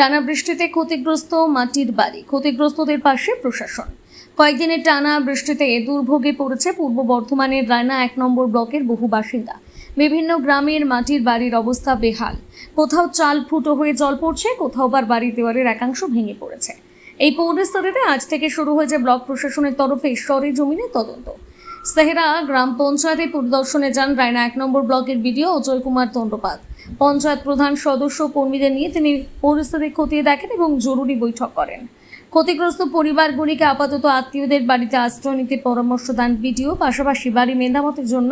টানা বৃষ্টিতে ক্ষতিগ্রস্ত মাটির বাড়ি, ক্ষতিগ্রস্তদের পাশে প্রশাসন। কয়েকদিনের টানা বৃষ্টিতে দুর্ভোগে পড়েছে পূর্ব বর্ধমানের রায়না এক নম্বর ব্লকের বহু বাসিন্দা। বিভিন্ন গ্রামের মাটির বাড়ির অবস্থা বেহাল। কোথাও চাল ফুটো হয়ে জল পড়ছে, কোথাও আবার বাড়ির দেওয়ালের একাংশ ভেঙে পড়েছে। এই পরিস্থিতিতে আজ থেকে শুরু হয়েছে ব্লক প্রশাসনের তরফে সরে জমিনে তদন্ত। সেহেরা গ্রাম পঞ্চায়েতে পরিদর্শনে যান রায়না এক নম্বর ব্লকের বিডিও অজয় কুমার দণ্ডপাত পঞ্চায়েত প্রধান সদস্য কর্মীদের নিয়ে তিনি পরিস্থিতি খতিয়ে দেখেন এবং জরুরি বৈঠক করেন। ক্ষতিগ্রস্ত পরিবারগুলিকে আপাতত আত্মীয়দের বাড়িতে আশ্রয় নিতে পরামর্শ দেন বিডিও, পাশাপাশি বাড়ি মেরামতের জন্য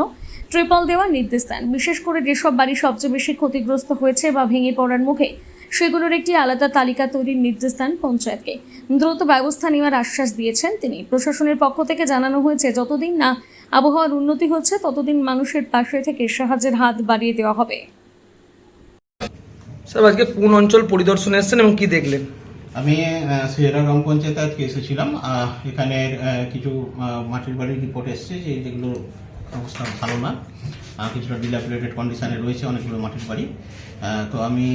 ট্রিপল দেওয়ার নির্দেশ দেন। বিশেষ করে যেসব বাড়ি সবচেয়ে বেশি ক্ষতিগ্রস্ত হয়েছে বা ভেঙে পড়ার মুখে, সেগুলোর একটি আলাদা তালিকা তৈরির নির্দেশ দেন পঞ্চায়েতকে। দ্রুত ব্যবস্থা নেওয়ার আশ্বাস দিয়েছেন তিনি। প্রশাসনের পক্ষ থেকে জানানো হয়েছে, যতদিন না আবহাওয়ার উন্নতি হচ্ছে, ততদিন মানুষের পাশে থেকে সাহায্যের হাত বাড়িয়ে দেওয়া হবে। স্যার, আজকে কোন অঞ্চল পরিদর্শনে এসেছেন এবং কি দেখলেন? আমি সিয়েরা গ্রাম পঞ্চায়েতে আজকে এসেছিলাম। এখানের কিছু মাটির বাড়ির রিপোর্ট এসছে যে যেগুলো অবস্থা ভালো না। কিছুটা ডিলাপিলেটেড কন্ডিশনে রয়েছে অনেকগুলো মাটির বাড়ি। তো আমি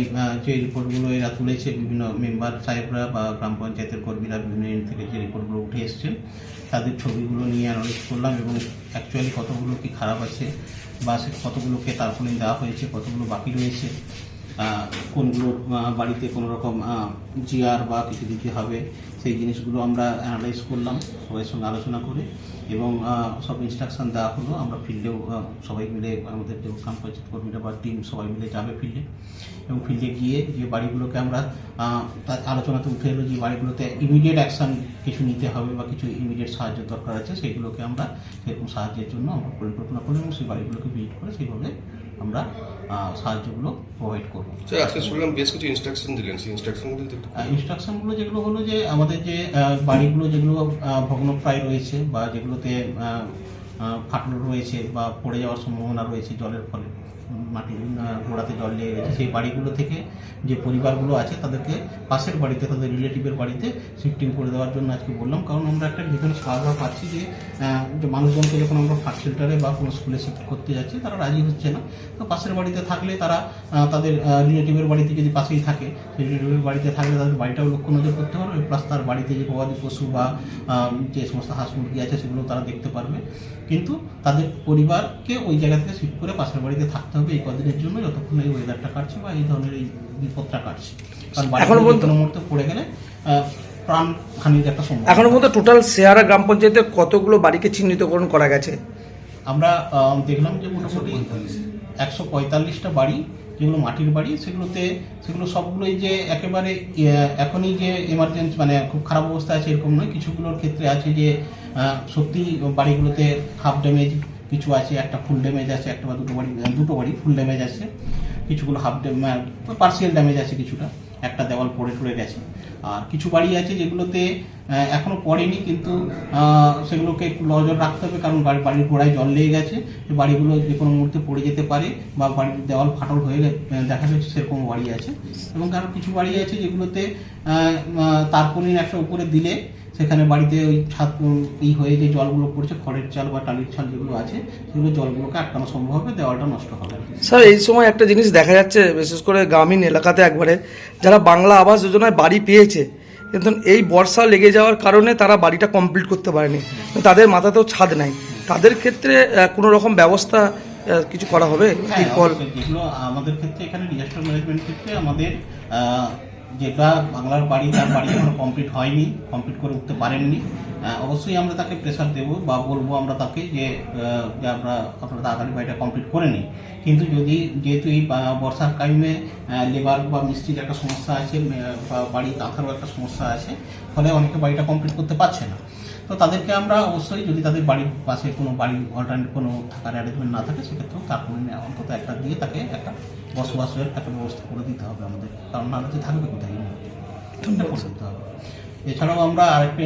যে রিপোর্টগুলো এরা তুলেছে, বিভিন্ন মেম্বার সাহেবরা বা গ্রাম পঞ্চায়েতের কর্মীরা, বিভিন্ন থেকে যে রিপোর্টগুলো উঠে এসছেন তাদের ছবিগুলো নিয়ে অ্যানালাইজ করলাম এবং অ্যাকচুয়ালি কতগুলো কি খারাপ আছে বা কতগুলোকে তারপলিন দেওয়া হয়েছে, কতগুলো বাকি রয়েছে। কোনগুলো বাড়িতে কোনো রকম জিআর বা কিছু দিতে হবে, সেই জিনিসগুলো আমরা অ্যানালাইজ করলাম, সবাই সঙ্গে আলোচনা করে এবং সব ইনস্ট্রাকশন দেওয়া হলো। আমরা ফিল্ডেও সবাই মিলে আমাদের যে গ্রাম পঞ্চায়েত কর্মীরা বা টিম সবাই মিলে যাবে ফিল্ডে এবং ফিল্ডে গিয়ে যে বাড়িগুলোকে আমরা তার আলোচনাতে উঠে এলো যে বাড়িগুলোতে ইমিডিয়েট অ্যাকশন কিছু নিতে হবে বা কিছু ইমিডিয়েট সাহায্য দরকার আছে সেইগুলোকে আমরা সেরকম সাহায্যের জন্য আমরা পরিকল্পনা করি এবং সেই বাড়িগুলোকে ভিজিট করে সেইভাবে আমরা সাহায্যগুলো প্রোভাইড করব। স্যার আজকে শুনলাম বেশ কিছু ইনস্ট্রাকশন দিলেন। সেই ইনস্ট্রাকশনগুলো ইনস্ট্রাকশনগুলো যেগুলো হলো যে আমাদের যে বাড়িগুলো যেগুলো ভগ্নপ্রায় রয়েছে বা যেগুলোতে ফাটল রয়েছে বা পড়ে যাওয়ার সম্ভাবনা রয়েছে জলের ফলে। মাটির গোড়াতে জল লেগে গেছে। সেই বাড়িগুলো থেকে যে পরিবারগুলো আছে, তাদেরকে পাশের বাড়িতে, তাদের রিলেটিভের বাড়িতে শিফটিং করে দেওয়ার জন্য আজকে বললাম। কারণ আমরা একটা ভীষণ সাহায্য পাচ্ছি যে মানুষজনকে যখন আমরা ফার্স্ট শেল্টারে বা কোনো স্কুলে শিফট করতে যাচ্ছি, তারা রাজি হচ্ছে না। তো পাশের বাড়িতে থাকলে তারা তাদের রিলেটিভের বাড়িতে যদি পাশেই থাকে, সেই রিলেটিভের বাড়িতে থাকলে তাদের বাড়িটাও লক্ষ্য নজর করতে পারবে। প্লাস তার বাড়িতে যে গবাদি পশু বা যে সমস্ত হাঁস মুরগি আছে, সেগুলো তারা দেখতে পারবে। কিন্তু তাদের পরিবারকে ওই জায়গা থেকে শিফট করে পাশের বাড়িতে থাকতে হবে এই কদিনের জন্য যতক্ষণ এই ওয়েদারটা কাটছে বা এই ধরনের এই বিপদটা কাটছে। কারণ পর্যন্ত- কোনো মুহূর্তে পড়ে গেলে প্রাণ হানির একটা সম্ভব এখনও পর্যন্ত টোটাল সেহারা গ্রাম পঞ্চায়েতে কতগুলো বাড়িকে চিহ্নিতকরণ করা গেছে? আমরা দেখলাম যে মোটামুটি একশো পঁয়তাল্লিশটা বাড়ি যেগুলো মাটির বাড়ি, সেগুলোতে, সেগুলো সবগুলোই যে একেবারে এখনই যে এমার্জেন্সি মানে খুব খারাপ অবস্থা আছে এরকম নয়। কিছুগুলোর ক্ষেত্রে আছে যে সত্যি বাড়িগুলোতে হাফ ড্যামেজ কিছু আছে, একটা ফুল ড্যামেজ আছে, একটা বা দুটো বাড়ি দুটো বাড়ি ফুল ড্যামেজ আছে। কিছুগুলো হাফ ড্যামেজ পার্সিয়াল ড্যামেজ আছে কিছুটা। একটা দেওয়াল পড়ে টড়ে গেছে। আর কিছু বাড়ি আছে যেগুলোতে এখনও এখনও পড়েনি কিন্তু সেগুলোকে একটু নজর রাখতে হবে কারণ বাড়ি- বাড়ির গোড়ায় জল লেগে গেছে। বাড়িগুলো যে কোনো মুহূর্তে পড়ে যেতে পারে বা বাড়ির দেওয়াল ফাটল হয়ে দেখা যাচ্ছে সেরকম বাড়ি আছে। এবং কারণ কিছু বাড়ি আছে যেগুলোতে তারপরে একটা উপরে দিলে সেখানে বাড়িতে ওই ছাদ ই হয়ে যে জলগুলো পড়ছে খড়ের চাল বা টালির চাল যেগুলো আছে সেগুলো জলগুলোকে আটকানো সম্ভব হবে দেওয়ালটা নষ্ট হবে। স্যার এই সময় একটা জিনিস দেখা যাচ্ছে বিশেষ করে গ্রামীণ এলাকাতে একবারে যারা বাংলা আবাস যোজনায় বাড়ি পেয়েছে কিন্তু এই বর্ষা লেগে যাওয়ার কারণে তারা বাড়িটা কমপ্লিট করতে পারেনি। তাদের মাথাতেও ছাদ নাই। তাদের ক্ষেত্রে কোনো রকম ব্যবস্থা কিছু করা হবে? হ্যাঁ, আমাদের ক্ষেত্রে এখানে ডিজাস্টার ম্যানেজমেন্ট ক্ষেত্রে আমাদের যেটা বাংলার বাড়ি তার বাড়ি এখনও কমপ্লিট হয়নি কমপ্লিট করে উঠতে পারেননি। অবশ্যই আমরা তাকে প্রেশার দেব বা বলব আমরা তাকে যে আমরা আপনারা তাড়াতাড়ি বাড়িটা কমপ্লিট করে নিই। কিন্তু যদি যেহেতু এই বর্ষার টাইমে লেবার বা মিস্ত্রির একটা সমস্যা আছে বা বাড়ি কাঁথারও একটা সমস্যা আছে ফলে অনেকে বাড়িটা কমপ্লিট করতে পারছে না। তো তাদেরকে আমরা অবশ্যই যদি তাদের বাড়ির পাশে কোনো বাড়ির অল্টারনেট কোনো থাকার অ্যারেঞ্জমেন্ট না থাকে সেক্ষেত্রেও তারপরে অন্তত একটা দিয়ে তাকে একটা বসবাসের একটা ব্যবস্থা করে দিতে হবে আমাদের। কারণ না হলে থাকবে কোথায়? এটা করে হবে। এছাড়াও আমরা আরেকটা